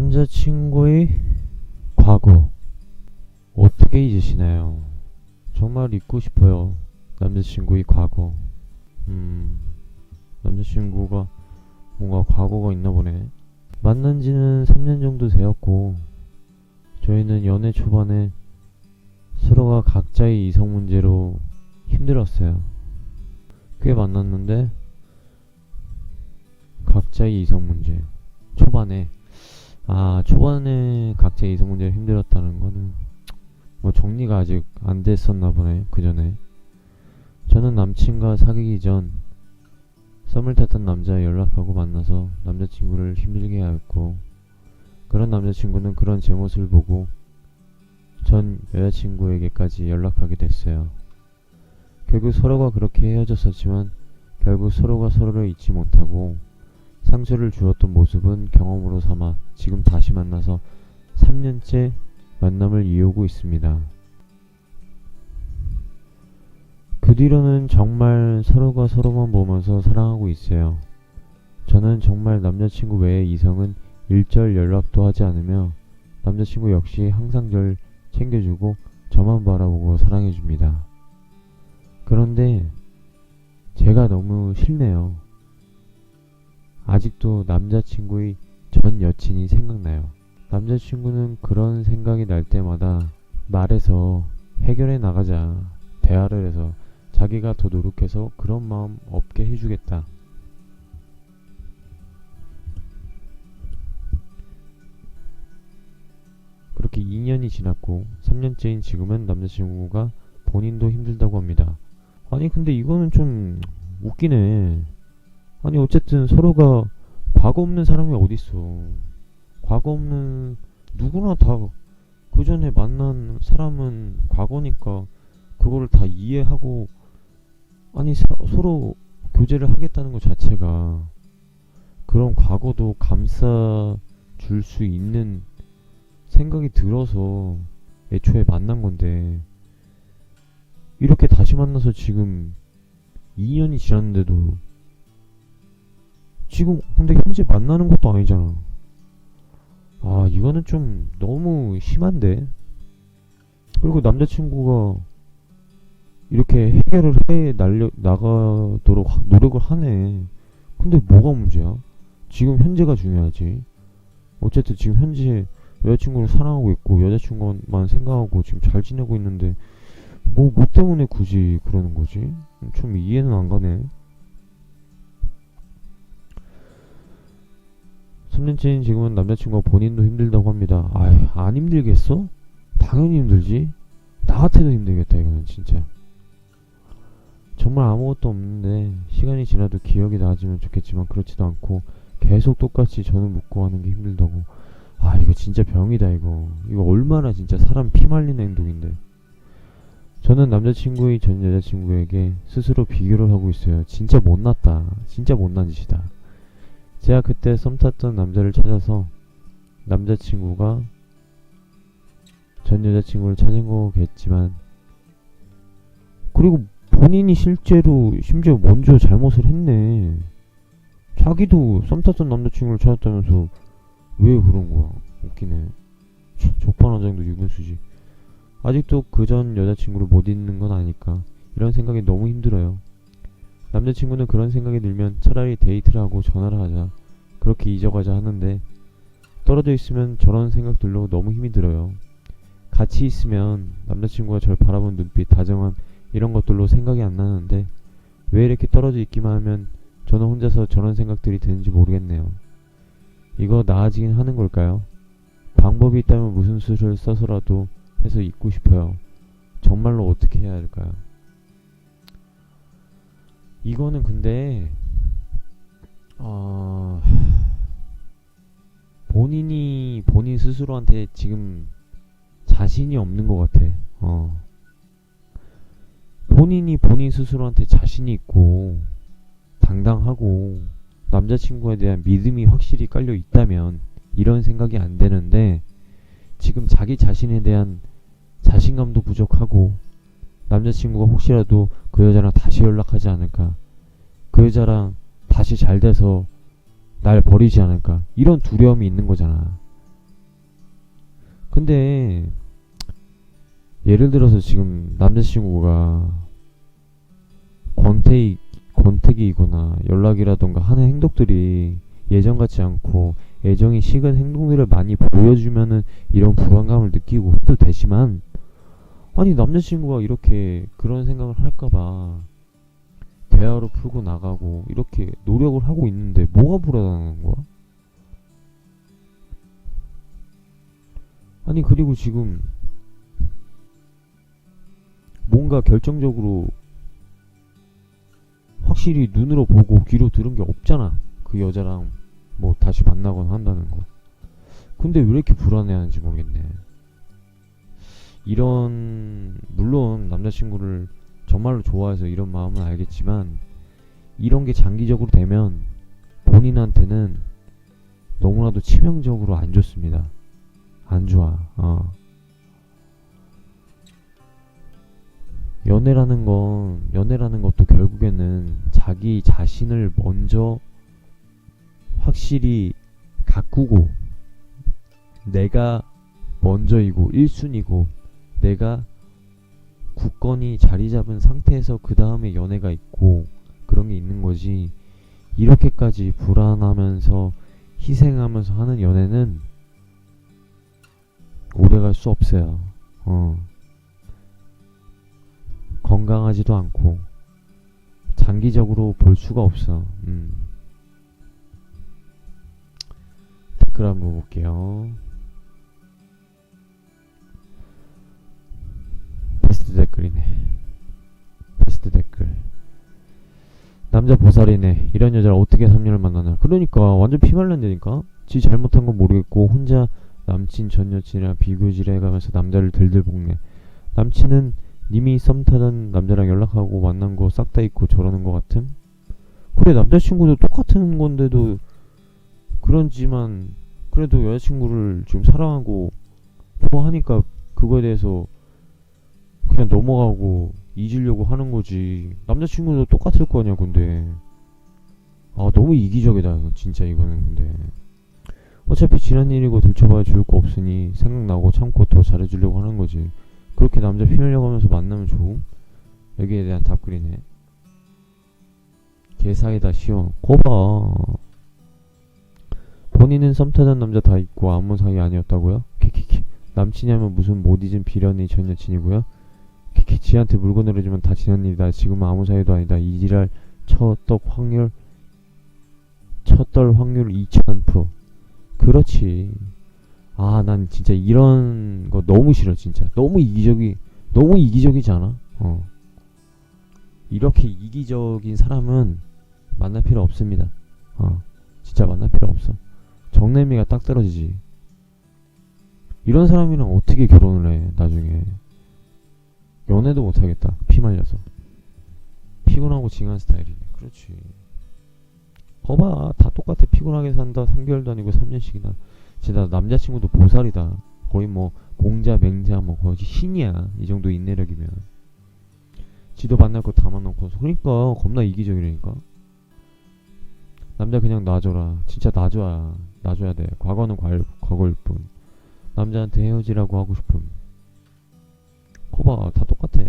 남자친구의 과거 어떻게 잊으시나요? 정말 잊고 싶어요. 남자친구의 과거. 음, 남자친구가 뭔가 과거가 있나 보네. 만난 지는 3년 정도 되었고, 저희는 연애 초반에 서로가 각자의 이성 문제로 힘들었어요. 꽤 만났는데, 각자의 이성 문제. 초반에, 아, 초반에 각자의 이성 문제로 힘들었다는 거는, 뭐 정리가 아직 안 됐었나 보네, 그 전에. 저는 남친과 사귀기 전, 썸을 탔던 남자에 연락하고 만나서 남자친구를 힘들게 하였고, 그런 남자친구는 그런 제 모습을 보고 전 여자친구에게까지 연락하게 됐어요. 결국 서로가 그렇게 헤어졌었지만 결국 서로가 서로를 잊지 못하고 상처를 주었던 모습은 경험으로 삼아 지금 다시 만나서 3년째 만남을 이어오고 있습니다. 그 뒤로는 정말 서로가 서로만 보면서 사랑하고 있어요. 저는 정말 남자친구 외의 이성은 일절 연락도 하지 않으며 남자친구 역시 항상 절 챙겨주고 저만 바라보고 사랑해줍니다. 그런데 제가 너무 싫네요. 아직도 남자친구의 전 여친이 생각나요. 남자친구는 그런 생각이 날 때마다 말해서 해결해 나가자. 대화를 해서 자기가 더 노력해서 그런 마음 없게 해주겠다. 그렇게 2년이 지났고 3년째인 지금은 남자친구가 본인도 힘들다고 합니다. 아니 근데 이거는 좀 웃기네. 아니 어쨌든 서로가 과거 없는 사람이 어딨어. 과거 없는 누구나 다 그 전에 만난 사람은 과거니까 그거를 다 이해하고 아니 사- 서로 교제를 하겠다는 것 자체가 그런 과거도 감싸 줄 수 있는 생각이 들어서 애초에 만난 건데 이렇게 다시 만나서 지금 2년이 지났는데도 지금 근데 현재 만나는 것도 아니잖아. 아 이거는 좀 너무 심한데. 그리고 남자친구가 이렇게 해결을 해 날려 나가도록 하- 노력을 하네. 근데 뭐가 문제야? 지금 현재가 중요하지. 어쨌든 지금 현재 여자친구를 사랑하고 있고 여자친구만 생각하고 지금 잘 지내고 있는데 뭐 뭐 때문에 굳이 그러는 거지? 좀 이해는 안 가네. 3년째인 지금은 남자친구가 본인도 힘들다고 합니다. 아이, 안 힘들겠어? 당연히 힘들지. 나 같아도 힘들겠다, 이거는 진짜. 정말 아무것도 없는데, 시간이 지나도 기억이 나지면 좋겠지만, 그렇지도 않고, 계속 똑같이 저는 묻고 하는 게 힘들다고. 아, 이거 진짜 병이다, 이거. 이거 얼마나 진짜 사람 피 말리는 행동인데. 저는 남자친구의 전 여자친구에게 스스로 비교를 하고 있어요. 진짜 못났다. 진짜 못난 짓이다. 제가 그때 썸 탔던 남자를 찾아서 남자친구가 전 여자친구를 찾은 거겠지만 그리고 본인이 실제로 심지어 먼저 잘못을 했네. 자기도 썸 탔던 남자친구를 찾았다면서 왜 그런 거야? 웃기네. 참, 적반하장도 유분수지. 아직도 그 전 여자친구를 못 잊는 건 아니까 이런 생각이 너무 힘들어요. 남자친구는 그런 생각이 들면 차라리 데이트를 하고 전화를 하자. 그렇게 잊어가자 하는데 떨어져 있으면 저런 생각들로 너무 힘이 들어요. 같이 있으면 남자친구가 절 바라본 눈빛, 다정함 이런 것들로 생각이 안 나는데 왜 이렇게 떨어져 있기만 하면 저는 혼자서 저런 생각들이 드는지 모르겠네요. 이거 나아지긴 하는 걸까요? 방법이 있다면 무슨 수를 써서라도 해서 잊고 싶어요. 정말로 어떻게 해야 할까요? 이거는 근데 어... 본인이 본인 스스로한테 지금 자신이 없는 것 같아. 어. 본인이 본인 스스로한테 자신이 있고 당당하고 남자친구에 대한 믿음이 확실히 깔려 있다면 이런 생각이 안 되는데 지금 자기 자신에 대한 자신감도 부족하고 남자친구가 혹시라도 그 여자랑 다시 연락하지 않을까? 그 여자랑 다시 잘 돼서 날 버리지 않을까? 이런 두려움이 있는 거잖아. 근데 예를 들어서 지금 남자친구가 권태기 권태기이거나 연락이라던가 하는 행동들이 예전 같지 않고 애정이 식은 행동들을 많이 보여주면은 이런 불안감을 느끼고 해도 되지만 아니 남자친구가 이렇게 그런 생각을 할까봐 대화로 풀고 나가고 이렇게 노력을 하고 있는데 뭐가 불안한 거야? 아니 그리고 지금 뭔가 결정적으로 확실히 눈으로 보고 귀로 들은 게 없잖아. 그 여자랑 뭐 다시 만나거나 한다는 거. 근데 왜 이렇게 불안해하는지 모르겠네. 이런 물론 남자친구를 정말로 좋아해서 이런 마음은 알겠지만 이런 게 장기적으로 되면 본인한테는 너무나도 치명적으로 안 좋습니다. 안 좋아. 어. 연애라는 건 연애라는 것도 결국에는 자기 자신을 먼저 확실히 가꾸고 내가 먼저이고 1순위고 내가 굳건히 자리 잡은 상태에서 그 다음에 연애가 있고 그런 게 있는 거지 이렇게까지 불안하면서 희생하면서 하는 연애는 오래갈 수 없어요. 어. 건강하지도 않고 장기적으로 볼 수가 없어. 음. 댓글 한번 볼게요. 남자 보살이네. 이런 여자를 어떻게 3년을 만나나. 그러니까 완전 피말란다니까. 지 잘못한 건 모르겠고 혼자 남친 전 여친이랑 비교질 해가면서 남자를 들들 볶네. 남친은 님이 썸 타던 남자랑 연락하고 만난 거 싹 다 잊고 저러는 거 같음? 그래 남자친구도 똑같은 건데도 그런지만 그래도 여자친구를 지금 사랑하고 좋아하니까 그거에 대해서 그냥 넘어가고 잊으려고 하는 거지. 남자친구도 똑같을 거 아니야 근데. 아 너무 이기적이다 진짜 이거는 근데. 어차피 지난 일이고 들춰봐야 좋을 거 없으니 생각나고 참고 더 잘해주려고 하는 거지. 그렇게 남자 피하려고 하면서 만나면 좋음? 여기에 대한 답글이네. 개사이다 시원 거봐. 본인은 썸 타던 남자 다 있고 아무 사이 아니었다고요? 키키키. 남친이라면 무슨 못 잊은 비련의 전 여친이고요? 지한테 물건을 해주면 다 지난 일이다. 지금은 아무 사이도 아니다. 이지랄 첫떡 확률 첫떨 확률 2000% 그렇지. 아 난 진짜 이런 거 너무 싫어 진짜. 너무 이기적이 너무 이기적이지 않아? 어. 이렇게 이기적인 사람은 만날 필요 없습니다. 어. 진짜 만날 필요 없어. 정내미가 딱 떨어지지. 이런 사람이랑 어떻게 결혼을 해 나중에 연애도 못하겠다. 피 말려서. 피곤하고 징한 스타일이네. 그렇지. 거봐. 다 똑같아. 피곤하게 산다. 3개월도 아니고 3년씩이나 진짜 남자친구도 보살이다. 거의 뭐 공자 맹자 뭐 거의 신이야. 이 정도 인내력이면. 지도 만날 거 다 만나고 그러니까 겁나 이기적이라니까. 남자 그냥 놔줘라. 진짜 놔줘야. 놔줘야 돼. 과거는 과, 과거일 뿐. 남자한테 헤어지라고 하고 싶음 거봐 다 똑같아.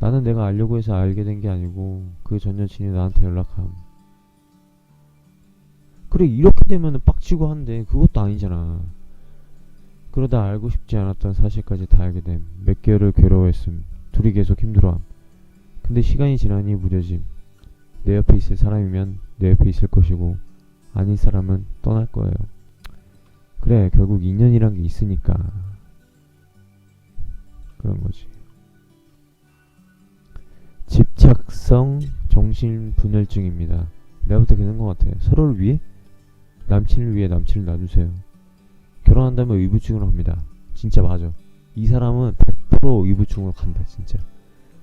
나는 내가 알려고 해서 알게 된 게 아니고 그 전 여친이 나한테 연락함. 그래 이렇게 되면은 빡치고 한데 그것도 아니잖아. 그러다 알고 싶지 않았던 사실까지 다 알게 됨. 몇 개월을 괴로워했음. 둘이 계속 힘들어함. 근데 시간이 지나니 무뎌짐. 내 옆에 있을 사람이면 내 옆에 있을 것이고 아닌 사람은 떠날 거예요. 그래 결국 인연이란 게 있으니까 그런 거지. 집착성 정신분열증입니다. 내가 볼때 그런 것 같아. 서로를 위해? 남친을 위해 남친을 놔주세요. 결혼한다면 의부증으로 합니다. 진짜 맞아. 이 사람은 100% 의부증으로 간다 진짜.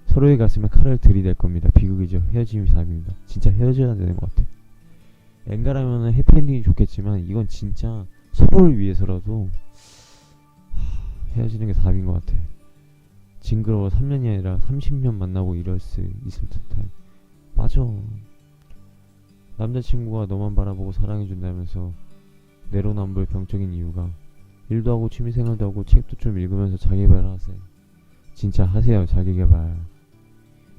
서로의 가슴에 칼을 들이댈 겁니다. 비극이죠. 헤어짐이 답입니다. 진짜 헤어져야 되는 것 같아. 엔가라면은 해피엔딩이 좋겠지만 이건 진짜 서로를 위해서라도 하, 헤어지는 게 답인 것 같아 징그러워 3년이 아니라 30년 만나고 이럴 수 있을 듯한 맞아 남자친구가 너만 바라보고 사랑해준다면서 내로남불 병적인 이유가 일도 하고 취미생활도 하고 책도 좀 읽으면서 자기개발 하세요. 진짜 하세요 자기개발.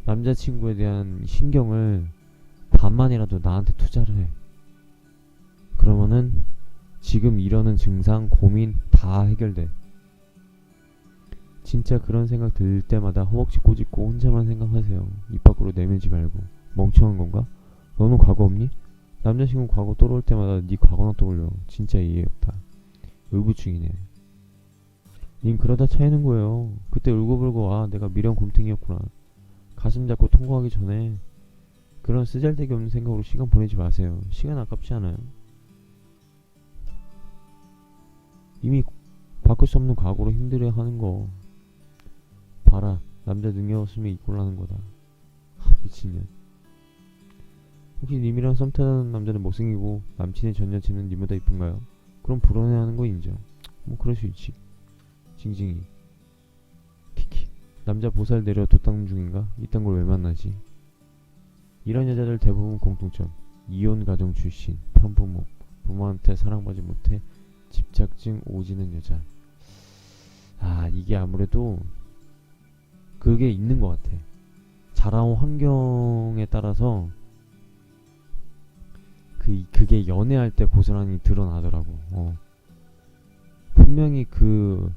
남자친구에 대한 신경을 반만이라도 나한테 투자를 해. 그러면은 지금 이러는 증상, 고민 다 해결돼. 진짜 그런 생각 들 때마다 허벅지 꼬집고 혼자만 생각하세요. 입 밖으로 내밀지 말고. 멍청한 건가? 너는 과거 없니? 남자친구 과거 떠올 때마다 네 과거나 떠올려. 진짜 이해 없다. 의부충이네. 닌 그러다 차이는 거예요. 그때 울고불고 아 내가 미련 곰탱이였구나. 가슴 잡고 통과하기 전에 그런 쓰잘데기 없는 생각으로 시간 보내지 마세요. 시간 아깝지 않아요? 이미 바꿀 수 없는 과거로 힘들어 하는 거 봐라 남자 능력 없으면 이꼴라는 거다 하, 미친년 혹시 님이랑 썸 타는 남자는 못생기고 남친의 전 여친은 님보다 이쁜가요? 그럼 불안해하는 거 인정 뭐 그럴 수 있지 징징이 키키 남자 보살 내려 도땅 중인가? 이딴 걸 왜 만나지? 이런 여자들 대부분 공통점 이혼 가정 출신 편부모 부모한테 사랑받지 못해 집착증 오지는 여자. 아, 이게 아무래도 그게 있는 것 같아. 자라온 환경에 따라서 그 그게 연애할 때 고스란히 드러나더라고. 어. 분명히 그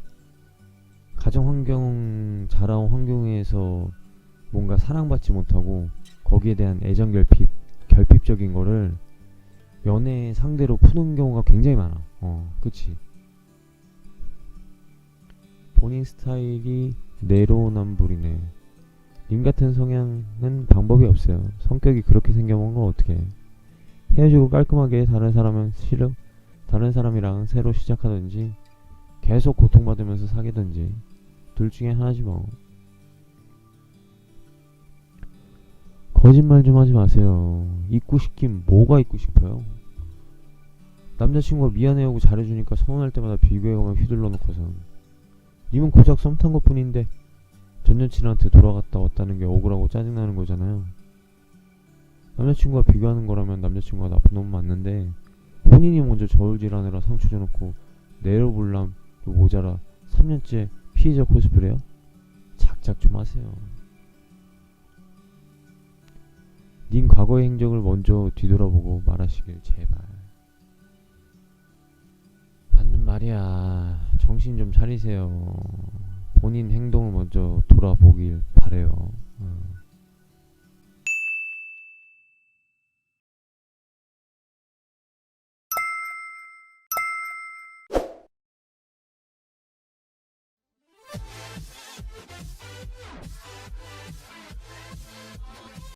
가정 환경 자라온 환경에서 뭔가 사랑받지 못하고 거기에 대한 애정 결핍 결핍적인 거를 연애 상대로 푸는 경우가 굉장히 많아. 어, 그치. 본인 스타일이 내로남불이네. 님 같은 성향은 방법이 없어요. 성격이 그렇게 생겨본 걸 어떻게 해. 헤어지고 깔끔하게 다른 사람은 싫어, 다른 사람이랑 새로 시작하든지 계속 고통받으면서 사귀든지 둘 중에 하나지 뭐. 거짓말 좀 하지 마세요. 잊고 싶긴 뭐가 잊고 싶어요? 남자친구가 미안해하고 잘해주니까 서운할 때마다 비교해가며 휘둘러 놓고선 님은 고작 썸 탄 것 뿐인데 전 여친한테 돌아갔다 왔다는 게 억울하고 짜증나는 거잖아요. 남자친구가 비교하는 거라면 남자친구가 나쁜 놈 맞는데 본인이 먼저 저울질하느라 상처 줘놓고 내려볼람 모자라 3년째 피해자 코스프레요? 작작 좀 하세요. 님 과거의 행적을 먼저 뒤돌아보고 말하시길 제발. 맞는 말이야. 정신 좀 차리세요. 본인 행동을 먼저 돌아보길 바래요. 어.